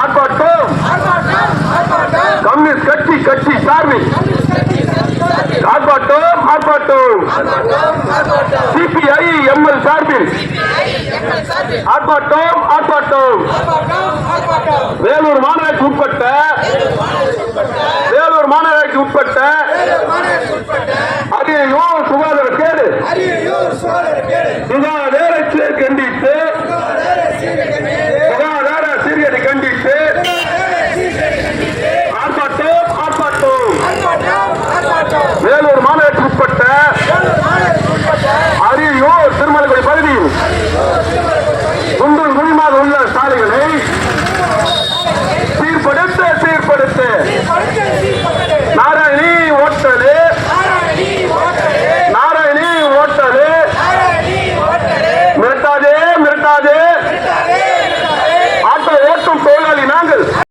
ஆர்ப்பாட்டம் ஆர்ப்பாட்டம் கம்யூனிஸ்ட் கட்சி கட்சி சார்பில். ஆர்ப்பாட்டம் ஆர்ப்பாட்டம். சிபிஐ எம்எல் சார்பில். ஆர்ப்பாட்டம் ஆர்ப்பாட்டம். வேலூர் மாநகராட்சி உட்பட்ட வேலூர் மாநகராட்சி உட்பட்ட அரியோ சுகாதார கேடு. சுகாதார আছে